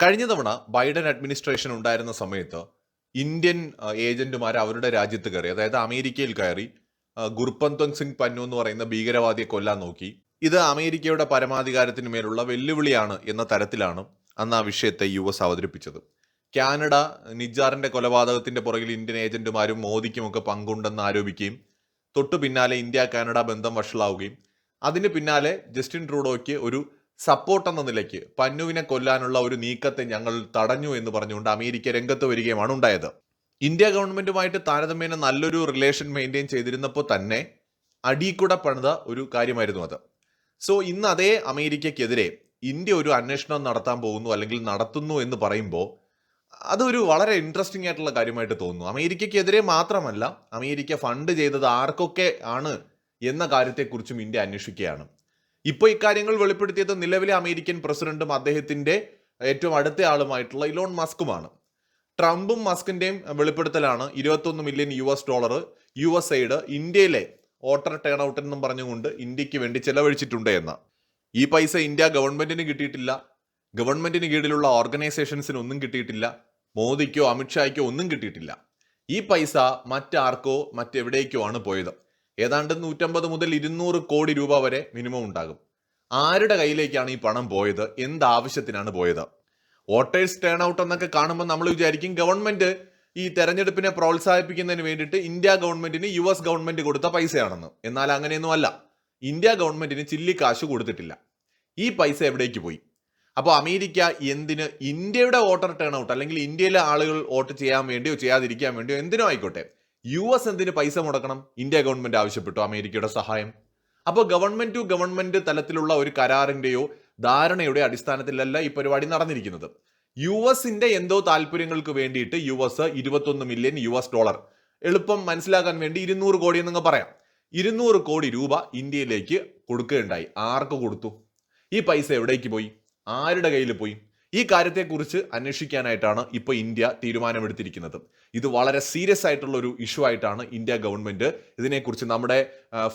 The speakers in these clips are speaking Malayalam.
കഴിഞ്ഞ തവണ ബൈഡൻ അഡ്മിനിസ്ട്രേഷൻ ഉണ്ടായിരുന്ന സമയത്ത് ഇന്ത്യൻ ഏജന്റുമാർ അവരുടെ രാജ്യത്ത് കയറി അതായത് അമേരിക്കയിൽ കയറി ഗുർപന്ത് സിംഗ് പന്നു എന്ന് പറയുന്ന ഭീകരവാദിയെ കൊല്ലാൻ നോക്കി. ഇത് അമേരിക്കയുടെ പരമാധികാരത്തിന് മേലുള്ള വെല്ലുവിളിയാണ് എന്ന തരത്തിലാണ് അന്ന് ആ വിഷയത്തെ യു എസ് അവതരിപ്പിച്ചത്. കാനഡ നിജാറിന്റെ കൊലപാതകത്തിന്റെ പുറകിൽ ഇന്ത്യൻ ഏജന്റുമാരും മോദിക്കുമൊക്കെ പങ്കുണ്ടെന്ന് ആരോപിക്കുകയും തൊട്ടു പിന്നാലെ ഇന്ത്യ കാനഡ ബന്ധം വഷളാവുകയും അതിന് പിന്നാലെ ജസ്റ്റിൻ ട്രൂഡോയ്ക്ക് ഒരു സപ്പോർട്ട് എന്ന നിലയ്ക്ക് പന്നുവിനെ കൊല്ലാനുള്ള ഒരു നീക്കത്തെ ഞങ്ങൾ തടഞ്ഞു എന്ന് പറഞ്ഞുകൊണ്ട് അമേരിക്ക രംഗത്ത് വരികയുമാണ് ഉണ്ടായത്. ഇന്ത്യ ഗവൺമെന്റുമായിട്ട് താരതമ്യേന നല്ലൊരു റിലേഷൻ മെയിന്റെയിൻ ചെയ്തിരുന്നപ്പോൾ തന്നെ അടിക്കൂടെ പണിത ഒരു കാര്യമായിരുന്നു അത്. സോ ഇന്ന് അതേ അമേരിക്കക്കെതിരെ ഇന്ത്യ ഒരു അന്വേഷണം നടത്താൻ പോകുന്നു അല്ലെങ്കിൽ നടത്തുന്നു എന്ന് പറയുമ്പോൾ അതൊരു വളരെ ഇൻട്രസ്റ്റിംഗ് ആയിട്ടുള്ള കാര്യമായിട്ട് തോന്നുന്നു. അമേരിക്കക്കെതിരെ മാത്രമല്ല അമേരിക്ക ഫണ്ട് ചെയ്തത് ആർക്കൊക്കെ ആണ് എന്ന കാര്യത്തെക്കുറിച്ചും ഇന്ത്യ അന്വേഷിക്കുകയാണ്. ഇപ്പോൾ ഇക്കാര്യങ്ങൾ വെളിപ്പെടുത്തിയത് നിലവിലെ അമേരിക്കൻ പ്രസിഡന്റും അദ്ദേഹത്തിന്റെ ഏറ്റവും അടുത്ത ആളുമായിട്ടുള്ള ഇലോൺ മസ്കുമാണ്. ട്രംപും മസ്കിന്റെയും വെളിപ്പെടുത്തലാണ് ഇരുപത്തൊന്ന് million U S dollar U S aid ഇന്ത്യയിലെ വോട്ടർ ടേൺ ഔട്ട് എന്നും പറഞ്ഞുകൊണ്ട് ഇന്ത്യയ്ക്ക് വേണ്ടി ചെലവഴിച്ചിട്ടുണ്ട് എന്ന്. ഈ പൈസ ഇന്ത്യ ഗവൺമെന്റിന് കിട്ടിയിട്ടില്ല. ഗവൺമെന്റിന് കീഴിലുള്ള ഓർഗനൈസേഷൻസിന് ഒന്നും കിട്ടിയിട്ടില്ല. മോദിക്കോ അമിത്ഷായ്ക്കോ ഒന്നും കിട്ടിയിട്ടില്ല. ഈ പൈസ മറ്റാർക്കോ മറ്റെവിടേക്കോ ആണ് പോയത്. ഏതാണ്ട് നൂറ്റമ്പത് മുതൽ ഇരുന്നൂറ് കോടി രൂപ വരെ മിനിമം ഉണ്ടാകും. ആരുടെ കയ്യിലേക്കാണ് ഈ പണം പോയത്? എന്ത് ആവശ്യത്തിനാണ് പോയത്? വോട്ടേഴ്സ് ടേൺ ഔട്ട് എന്നൊക്കെ കാണുമ്പോൾ നമ്മൾ വിചാരിക്കും ഗവൺമെന്റ് ഈ തെരഞ്ഞെടുപ്പിനെ പ്രോത്സാഹിപ്പിക്കുന്നതിന് വേണ്ടിയിട്ട് ഇന്ത്യ ഗവൺമെന്റിന് യു എസ് ഗവൺമെന്റ് കൊടുത്ത പൈസയാണെന്ന്. എന്നാൽ അങ്ങനെയൊന്നും അല്ല. ഇന്ത്യ ഗവൺമെന്റിന് ചില്ലി കാശ് കൊടുത്തിട്ടില്ല. ഈ പൈസ എവിടേക്ക് പോയി? അപ്പോൾ അമേരിക്ക എന്തിന് ഇന്ത്യയുടെ വോട്ടർ ടേൺ ഔട്ട് അല്ലെങ്കിൽ ഇന്ത്യയിലെ ആളുകൾ വോട്ട് ചെയ്യാൻ വേണ്ടിയോ ചെയ്യാതിരിക്കാൻ വേണ്ടിയോ എന്തിനോ ആയിക്കോട്ടെ. യു എസ് എന്തിന് പൈസ മുടക്കണം? ഇന്ത്യ ഗവൺമെന്റ് ആവശ്യപ്പെട്ടു? അമേരിക്കയുടെ സഹായം? അപ്പോൾ ഗവൺമെന്റ് ടു ഗവൺമെന്റ് തലത്തിലുള്ള ഒരു കരാറിന്റെയോ ധാരണയുടെ അടിസ്ഥാനത്തിലല്ല ഈ പരിപാടി നടന്നിരിക്കുന്നത്. യു എസിന്റെ എന്തോ താല്പര്യങ്ങൾക്ക് വേണ്ടിയിട്ട് യു എസ് ഇരുപത്തൊന്ന് മില്യൺ യു എസ് ഡോളർ. എളുപ്പം മനസ്സിലാക്കാൻ വേണ്ടി ഇരുന്നൂറ് കോടി എന്നങ്ങ് പറയാം. ഇരുന്നൂറ് കോടി രൂപ ഇന്ത്യയിലേക്ക് കൊടുക്കുകയുണ്ടായി. ആർക്ക് കൊടുത്തു? ഈ പൈസ എവിടേക്ക് പോയി? ആരുടെ കയ്യിൽ പോയി? ഈ കാര്യത്തെക്കുറിച്ച് അന്വേഷിക്കാനായിട്ടാണ് ഇപ്പോൾ ഇന്ത്യ തീരുമാനമെടുത്തിരിക്കുന്നത്. ഇത് വളരെ സീരിയസ് ആയിട്ടുള്ള ഒരു ഇഷ്യൂ ആയിട്ടാണ് ഇന്ത്യ ഗവൺമെന്റ് ഇതിനെക്കുറിച്ച് നമ്മുടെ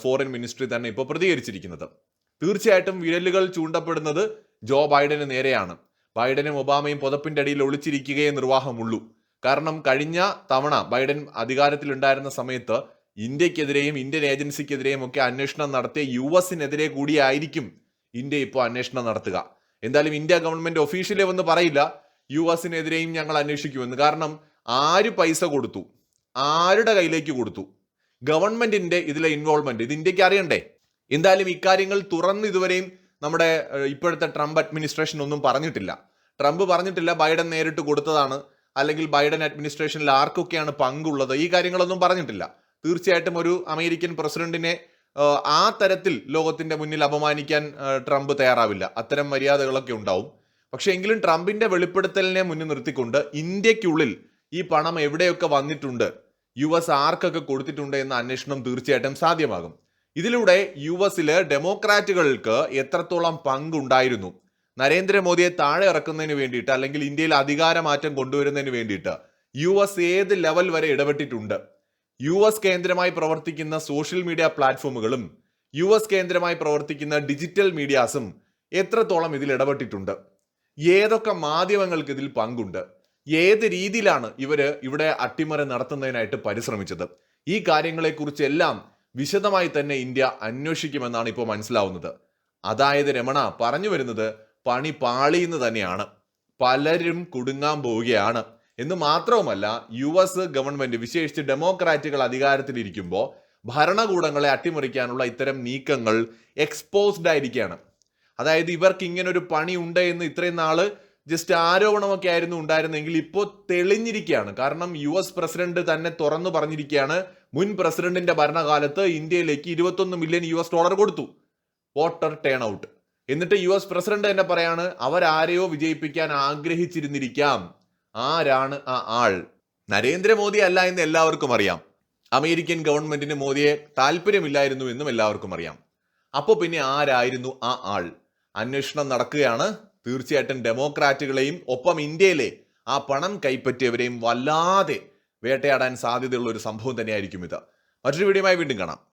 ഫോറിൻ മിനിസ്ട്രി തന്നെ ഇപ്പോൾ പ്രതികരിച്ചിരിക്കുന്നത്. തീർച്ചയായിട്ടും വിരലുകൾ ചൂണ്ടപ്പെടുന്നത് ജോ ബൈഡന് നേരെയാണ്. ബൈഡനും ഒബാമയും പുതപ്പിന്റെ അടിയിൽ ഒളിച്ചിരിക്കുകയേ നിർവാഹമുള്ളൂ. കാരണം കഴിഞ്ഞ തവണ ബൈഡൻ അധികാരത്തിലുണ്ടായിരുന്ന സമയത്ത് ഇന്ത്യക്കെതിരെയും ഇന്ത്യൻ ഏജൻസിക്കെതിരെയും ഒക്കെ അന്വേഷണം നടത്തിയ യു എസിനെതിരെ കൂടിയായിരിക്കും ഇന്ത്യ ഇപ്പോൾ അന്വേഷണം നടത്തുക. എന്തായാലും ഇന്ത്യ ഗവൺമെന്റ് ഒഫീഷ്യലി വന്ന് പറയില്ല യു എസിനെതിരെയും ഞങ്ങൾ അന്വേഷിക്കുമെന്ന്. കാരണം ആര് പൈസ കൊടുത്തു? ആരുടെ കയ്യിലേക്ക് കൊടുത്തു? ഗവൺമെന്റിന്റെ ഇതിലെ ഇൻവോൾവ്മെന്റ് ഇത് ഇന്ത്യയ്ക്ക് അറിയണ്ടേ? എന്തായാലും ഇക്കാര്യങ്ങൾ തുറന്ന് ഇതുവരെയും നമ്മുടെ ഇപ്പോഴത്തെ ട്രംപ് അഡ്മിനിസ്ട്രേഷൻ ഒന്നും പറഞ്ഞിട്ടില്ല. ട്രംപ് പറഞ്ഞിട്ടില്ല ബൈഡൻ നേരിട്ട് കൊടുത്തതാണ് അല്ലെങ്കിൽ ബൈഡൻ അഡ്മിനിസ്ട്രേഷനിൽ ആർക്കൊക്കെയാണ് പങ്കുള്ളത് ഈ കാര്യങ്ങളൊന്നും പറഞ്ഞിട്ടില്ല. തീർച്ചയായിട്ടും ഒരു അമേരിക്കൻ പ്രസിഡന്റിനെ ആ തരത്തിൽ ലോകത്തിന്റെ മുന്നിൽ അപമാനിക്കാൻ ട്രംപ് തയ്യാറാവില്ല. അത്തരം മര്യാദകളൊക്കെ ഉണ്ടാവും. പക്ഷേ എങ്കിലും ട്രംപിന്റെ വെളിപ്പെടുത്തലിനെ മുന്നിൽ നിർത്തിക്കൊണ്ട് ഇന്ത്യക്കുള്ളിൽ ഈ പണം എവിടെയൊക്കെ വന്നിട്ടുണ്ട് യു എസ് ആർക്കൊക്കെ കൊടുത്തിട്ടുണ്ട് എന്ന അന്വേഷണം തീർച്ചയായിട്ടും സാധ്യമാകും. ഇതിലൂടെ യു എസിൽ ഡെമോക്രാറ്റുകൾക്ക് എത്രത്തോളം പങ്കുണ്ടായിരുന്നു നരേന്ദ്രമോദിയെ താഴെ ഇറക്കുന്നതിന് വേണ്ടിയിട്ട് അല്ലെങ്കിൽ ഇന്ത്യയിൽ അധികാരമാറ്റം കൊണ്ടുവരുന്നതിന് വേണ്ടിയിട്ട് യു എസ് ഏത് ലെവൽ വരെ ഇടപെട്ടിട്ടുണ്ട് യു എസ് കേന്ദ്രമായി പ്രവർത്തിക്കുന്ന സോഷ്യൽ മീഡിയ പ്ലാറ്റ്ഫോമുകളും യു എസ് കേന്ദ്രമായി പ്രവർത്തിക്കുന്ന ഡിജിറ്റൽ മീഡിയാസും എത്രത്തോളം ഇതിൽ ഇടപെട്ടിട്ടുണ്ട്? ഏതൊക്കെ മാധ്യമങ്ങൾക്ക് ഇതിൽ പങ്കുണ്ട്? ഏത് രീതിയിലാണ് ഇവർ ഇവിടെ അട്ടിമറി നടത്തുന്നതിനായിട്ട് പരിശ്രമിച്ചത്? ഈ കാര്യങ്ങളെക്കുറിച്ചെല്ലാം വിശദമായി തന്നെ ഇന്ത്യ അന്വേഷിക്കുമെന്നാണ് ഇപ്പോൾ മനസ്സിലാവുന്നത്. അതായത് രമണ പറഞ്ഞു വരുന്നത് പണി പാളിയെന്ന് തന്നെയാണ്. പലരും കുടുങ്ങാൻ പോവുകയാണ്. എന്ന് മാത്രവുമല്ല യു എസ് ഗവൺമെന്റ് വിശേഷിച്ച് ഡെമോക്രാറ്റുകൾ അധികാരത്തിലിരിക്കുമ്പോൾ ഭരണകൂടങ്ങളെ അട്ടിമറിക്കാനുള്ള ഇത്തരം നീക്കങ്ങൾ എക്സ്പോസ്ഡ് ആയിരിക്കുകയാണ് അതായത് ഇവർക്ക് ഇങ്ങനെ ഒരു പണി ഉണ്ട് എന്ന് ഇത്രയും നാൾ ജസ്റ്റ് ആരോപണമൊക്കെ ആയിരുന്നു ഉണ്ടായിരുന്നെങ്കിൽ ഇപ്പോൾ തെളിഞ്ഞിരിക്കുകയാണ്. കാരണം യു എസ് പ്രസിഡന്റ് തന്നെ തുറന്നു പറഞ്ഞിരിക്കുകയാണ് മുൻ പ്രസിഡന്റിന്റെ ഭരണകാലത്ത് ഇന്ത്യയിലേക്ക് ഇരുപത്തൊന്ന് മില്യൺ യു എസ് ഡോളർ കൊടുത്തു. വോട്ടർ ടേൺ ഔട്ട് എന്നിട്ട് യു എസ് പ്രസിഡന്റ് തന്നെ പറയാണ് അവരാരെയോ വിജയിപ്പിക്കാൻ ആഗ്രഹിച്ചിരുന്നിരിക്കാം. ആരാണ് ആ ആൾ? നരേന്ദ്രമോദി അല്ല എന്ന് എല്ലാവർക്കും അറിയാം. അമേരിക്കൻ ഗവൺമെന്റിന് മോദിയെ താല്പര്യമില്ലായിരുന്നു എന്നും എല്ലാവർക്കും അറിയാം. അപ്പോൾ പിന്നെ ആരായിരുന്നു ആ ആൾ? അന്വേഷണം നടക്കുകയാണ്. തീർച്ചയായിട്ടും ഡെമോക്രാറ്റുകളെയും ഒപ്പം ഇന്ത്യയിലെ ആ പണം കൈപ്പറ്റിയവരെയും വല്ലാതെ വേട്ടയാടാൻ സാധ്യതയുള്ള ഒരു സംഭവം തന്നെയായിരിക്കും ഇത്. മറ്റൊരു വീഡിയോയുമായി വീണ്ടും കാണാം.